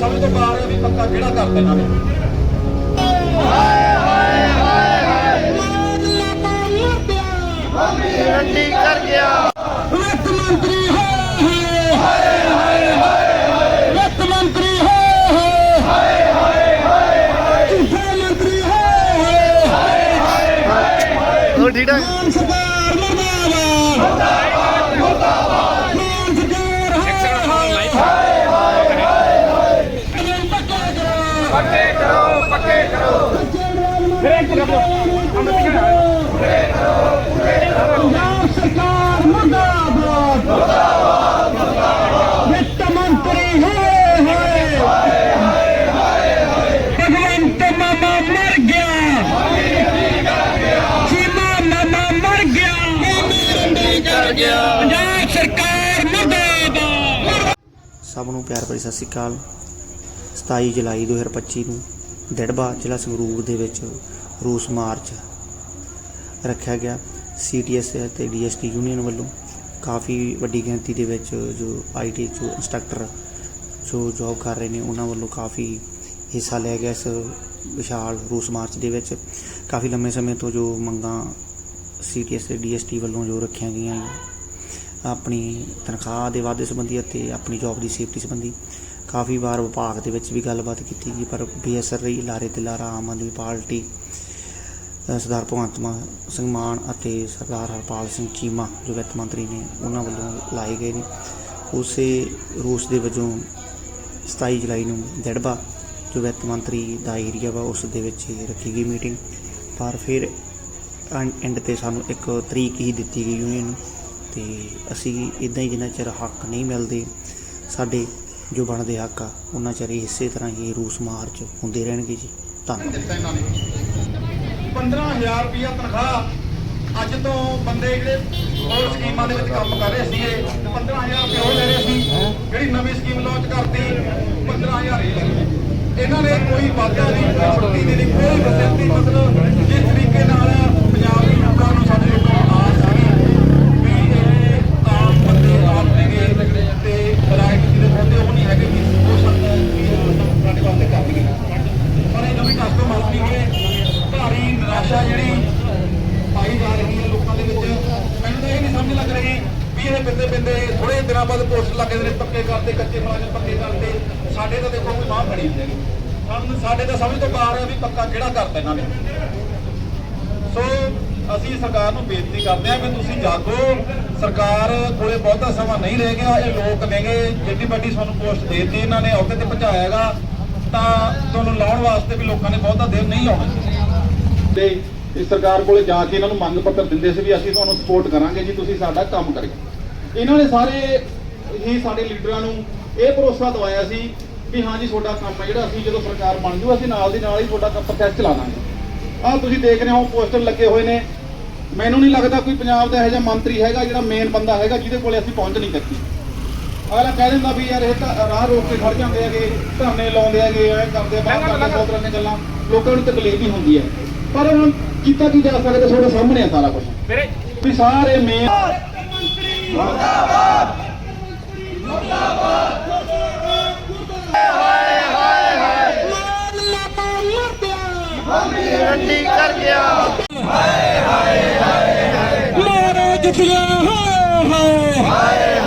ਪੱਕਾ ਕਿਹੜਾ ਕਰ ਦੇਣਾ ਨੇ ਰੰਡੀ ਕਰ ਗਿਆ ਵਿੱਤ ਮੰਤਰੀ ਹੈ ਹਾਏ ਹਾਏ ਹਾਏ ਵਿੱਤ ਮੰਤਰੀ ਹੈ ਹਾਏ ਹਾਏ ਹਾਏ ਮੰਤਰੀ ਹੈ। ਹਾਏ ਹੋ ਠੀਕ? ਠਾਕ ਮਾਨ ਸਰਕਾਰ ਮਰਦਾਬਾਦ ਮਰਦਾਬਾਦ ਮਰਦਾਬਾਦ ਮਾਨ ਸਰਕਾਰ ਹਾਏ ਹਾਏ ਹਾਏ ਹਾਏ ਪੱਕੇ ਕਰੋ ਪੱਕੇ ਕਰੋ ਪੱਕੇ ਕਰੋ ਫਿਰ ਕਰੋ ਅੰਦਰ ਪਿੱਛੇ ਪੰਜਾਬ ਸਰਕਾਰ ਮਰਦਾਬਾਦ ਮਰਦਾਬਾਦ ਮਰਦਾਬਾਦ ਵਿੱਤ ਮੰਤਰੀ ਹੈ ਹਾਏ ਭਗਵੰਤ ਮਾਮਾ ਮਰ ਗਿਆ ਚੀਮਾ ਮਾਮਾ ਮਰ ਗਿਆ ਕਰ ਗਿਆ ਪੰਜਾਬ ਸਰਕਾਰ ਮਰਦਾਬਾਦ ਸਭ ਨੂੰ ਪਿਆਰ ਭਰੀ ਸਤਿ ਸ਼੍ਰੀ ਅਕਾਲ। 27 ਜੁਲਾਈ 2025 ਨੂੰ ਡੜਬਾ ਜ਼ਿਲ੍ਹਾ ਸੰਗਰੂਰ ਦੇ ਵਿੱਚ ਰੂਸ ਮਾਰਚ ਰੱਖਿਆ ਗਿਆ। ਸੀਟੀਐਸ ਤੇ ਡੀਐਸਟੀ ਯੂਨੀਅਨ ਵੱਲੋਂ ਕਾਫੀ ਵੱਡੀ ਗਿਣਤੀ ਦੇ ਵਿੱਚ ਜੋ ਆਈਟੀ ਜੋ ਇੰਸਟ੍ਰਕਟਰ ਜੋ ਜੌਬ ਕਰ ਰਹੇ ਨੇ, ਉਹਨਾਂ ਵੱਲੋਂ ਕਾਫੀ ਹਿੱਸਾ ਲਿਆ ਗਿਆ ਇਸ ਵਿਸ਼ਾਲ ਰੂਸ ਮਾਰਚ ਦੇ ਵਿੱਚ। ਕਾਫੀ ਲੰਮੇ ਸਮੇਂ ਤੋਂ ਜੋ ਮੰਗਾਂ ਸੀਟੀਐਸ ਤੇ ਡੀਐਸਟੀ ਵੱਲੋਂ ਜੋ ਰੱਖੀਆਂ ਗਈਆਂ ਆਪਣੀ ਤਨਖਾਹ ਦੇ ਵਾਧੇ ਸੰਬੰਧੀ ਅਤੇ ਆਪਣੀ ਜੌਬ ਦੀ ਸੇਫਟੀ ਸੰਬੰਧੀ ਕਾਫੀ ਵਾਰ ਵਿਭਾਗ ਦੇ ਵਿੱਚ ਵੀ ਗੱਲਬਾਤ ਕੀਤੀ ਗਈ, ਪਰ ਬੇਅਸਰ ਰਹੀ, ਲਾਰੇ ਤੇ ਲਾਰਾ ਆਮ ਆਦਮੀ ਪਾਰਟੀ ਸਰਦਾਰ ਭਗਵੰਤ ਮਾਨ ਸਿੰਘ ਮਾਨ ਅਤੇ ਸਰਦਾਰ ਹਰਪਾਲ ਸਿੰਘ ਚੀਮਾ, ਜੋ ਵਿੱਤ ਮੰਤਰੀ ਨੇ, ਉਹਨਾਂ ਵੱਲੋਂ ਲਾਏ ਗਏ ਨੇ। ਉਸੇ ਰੂਸ ਦੇ ਵਜੋਂ 27 ਜੁਲਾਈ ਨੂੰ ਜੜਬਾ ਜੋ ਵਿੱਤ ਮੰਤਰੀ ਦਾ ਏਰੀਆ ਵਾ, ਉਸ ਦੇ ਵਿੱਚ ਰੱਖੀ ਗਈ ਮੀਟਿੰਗ। ਪਰ ਫਿਰ ਐਂਡ ਤੇ ਸਾਨੂੰ ਇੱਕ ਤਰੀਕ ਹੀ ਦਿੱਤੀ ਗਈ ਯੂਨੀਅਨ ਨੂੰ, ਤੇ ਅਸੀਂ ਇਦਾਂ ਹੀ ਜਿੰਨਾ ਚਿਰ ਹੱਕ ਨਹੀਂ ਮਿਲਦੇ, ਸਾਡੇ ਜੋ ਬਣਦੇ ਹੱਕ ਆ, ਉਹਨਾਂ ਚਿਰ ਇਸੇ ਤਰ੍ਹਾਂ ਹੀ ਰੂਸ ਮਾਰਚ ਹੁੰਦੇ ਰਹਿਣਗੇ ਜੀ। ਧੰਨਵਾਦ। 15000 ਰੁਪਇਆ ਤਨਖਾਹ ਅੱਜ ਤੋਂ ਬੰਦੇ ਜਿਹੜੇ ਹੋਰ ਸਕੀਮਾਂ ਦੇ ਵਿੱਚ ਕੰਮ ਕਰ ਰਹੇ ਸੀਗੇ ਤੇ 15000 ਰੁਪਏ ਉਹ ਲੈ ਰਹੇ ਸੀ, ਜਿਹੜੀ ਨਵੀਂ ਸਕੀਮ ਲਾਂਚ ਕਰਤੀ 15000 ਹੀ ਇਹਨਾਂ ਨੇ ਕੋਈ ਵਾਅਦਾ ਨਹੀਂ, ਕੋਈ ਛੁੱਟੀ ਨਹੀਂ ਕੋਈ ਫੈਸਿਲਿਟੀ ਮਤਲਬ ਜਿਸ ਤਰੀਕੇ ਨਾਲ ਪੰਜਾਬ ਦੇ ਲੋਕਾਂ ਨੂੰ ਸਾਡੇ ਲੋਕਾਂ ਨੂੰ ਆਸ ਸੀ ਵੀ ਇਹ ਆਮ ਬੰਦੇ ਆਮ ਨੇਗੇ ਤੇ ਵੈਰਾਈਟੀ ਦੇ ਬੰਦੇ ਉਹ ਨਹੀਂ ਹੈਗੇ ਵੀ ਉਹ ਸਾਡੇ ਸਾਡੇ ਵਾਸਤੇ ਕਰਨਗੇ ਪਰ ਇਹ ਨਵੀਂ ਕਸਟਮ ਆਉਂਦੀ ਹੈ ਭਾਰੀ ਨਿਰਾਸ਼ਾ ਜਿਹੜੀ ਪਾਈ ਜਾ ਰਹੀ ਹੈ ਲੋਕਾਂ ਦੇ ਵਿੱਚ ਮੈਨੂੰ ਤਾਂ ਇਹ ਨਹੀਂ ਸਮਝ ਲੱਗ ਰਹੀ ਵੀ ਇਹ ਬਿੰਦੇ ਬਿੰਦੇ ਥੋੜੇ ਦਿਨਾਂ ਬਾਅਦ ਪੋਸਟ ਲੱਗੇ ਨੇ, ਪੱਕੇ ਕਰਦੇ ਕੱਚੇ ਮੁਲਾਜ਼ਮ ਪੱਕੇ ਕਰਦੇ ਸਾਡੇ ਤਾਂ ਦੇਖੋ ਕੋਈ ਮਾਂ ਫੜੀ ਹੁੰਦੀ ਸਾਨੂੰ ਸਾਡੇ ਤਾਂ ਸਮਝ ਤੋਂ ਬਾਹਰ ਹੈ ਵੀ ਪੱਕਾ ਕਿਹੜਾ ਕਰਤਾ ਇਹਨਾਂ ਨੇ। ਸੋ ਅਸੀਂ ਸਰਕਾਰ ਨੂੰ ਬੇਨਤੀ ਕਰਦੇ ਹਾਂ ਕਿ ਤੁਸੀਂ ਜਾਗੋ। ਸਰਕਾਰ ਕੋਲੇ ਬਹੁਤਾ ਸਮਾਂ ਨਹੀਂ ਰਹਿ ਗਿਆ। ਇਹ ਲੋਕ ਨੇਗੇ। ਜਿੱਡੀ ਵੱਡੀ ਤੁਹਾਨੂੰ ਪੋਸਟ ਦੇਤੀ ਇਹਨਾਂ ਨੇ, ਅਹੁਦੇ ਤੇ ਪਹੁੰਚਾਇਆ ਹੈਗਾ ਤਾਂ ਤੁਹਾਨੂੰ ਲਾਉਣ ਵਾਸਤੇ ਵੀ ਲੋਕਾਂ ਨੇ ਬਹੁਤਾ ਦੇਰ ਨਹੀਂ ਲਾਉਣਾ। ਤੇ ਇਸ ਸਰਕਾਰ ਕੋਲੇ ਜਾ ਕੇ ਇਹਨਾਂ ਨੂੰ ਮੰਗ ਪੱਤਰ ਦਿੰਦੇ ਸੀ ਵੀ ਅਸੀਂ ਤੁਹਾਨੂੰ ਸਪੋਰਟ ਕਰਾਂਗੇ ਜੀ, ਤੁਸੀਂ ਸਾਡਾ ਕੰਮ ਕਰਿਓ। ਇਹਨਾਂ ਨੇ ਸਾਰੇ ਹੀ ਸਾਡੇ ਲੀਡਰਾਂ ਨੂੰ ਇਹ ਭਰੋਸਾ ਦਵਾਇਆ ਸੀ ਵੀ ਹਾਂ ਜੀ ਤੁਹਾਡਾ ਕੰਮ ਹੈ ਜਿਹੜਾ ਅਸੀਂ ਜਦੋਂ ਸਰਕਾਰ ਬਣ ਜੂ ਅਸੀਂ ਨਾਲ ਦੀ ਨਾਲ ਹੀ ਤੁਹਾਡਾ ਕੰਮ ਪ੍ਰੋਸੈਸ ਚਲਾ ਦਾਂਗੇ। ਆਹ ਤੁਸੀਂ ਦੇਖ ਰਹੇ ਹੋ ਪੋਸਟਰ ਲੱਗੇ ਹੋਏ ਨੇ। ਮੈਨੂੰ ਨਹੀਂ ਲੱਗਦਾ ਕੋਈ ਪੰਜਾਬ ਦਾ ਇਹੋ ਜਿਹਾ ਮੰਤਰੀ ਹੈਗਾ ਜਿਹੜਾ ਮੇਨ ਬੰਦਾ ਹੈਗਾ ਜਿਹਦੇ ਕੋਲੇ ਅਸੀਂ ਪਹੁੰਚ ਨਹੀਂ ਕੀਤੀ ਅਗਲਾ ਕਹਿ ਦਿੰਦਾ ਵੀ ਯਾਰ ਇਹ ਤਾਂ ਰਾਹ ਰੋਕ ਕੇ ਖੜ ਜਾਂਦੇ ਹੈਗੇ ਧਰਨੇ ਲਾਉਂਦੇ ਹੈਗੇ ਐ ਕਰਦੇ ਬਾਹਰ ਕਰਦੇ ਬਹੁਤ ਤਰ੍ਹਾਂ ਦੀਆਂ ਗੱਲਾਂ। ਲੋਕਾਂ ਨੂੰ ਤਕਲੀਫ ਵੀ ਹੁੰਦੀ ਹੈ। ਪਰ ਹੁਣ ਕੀਤਾ ਕੀ ਜਾ ਸਕਦਾ ਤੁਹਾਡੇ ਸਾਹਮਣੇ ਹੈ ਸਾਰਾ ਕੁਝ ਵੀ ਸਾਰੇ ਮੇਨ ਹਾਏ ਹਾਏ ਹਾ ਰੰਡੀ ਕਰ ਗਿਆ ਮਾਰੇ ਜਿੱਤੀਆਂ ਹਾਏ ਹਾਏ ਹਾਏ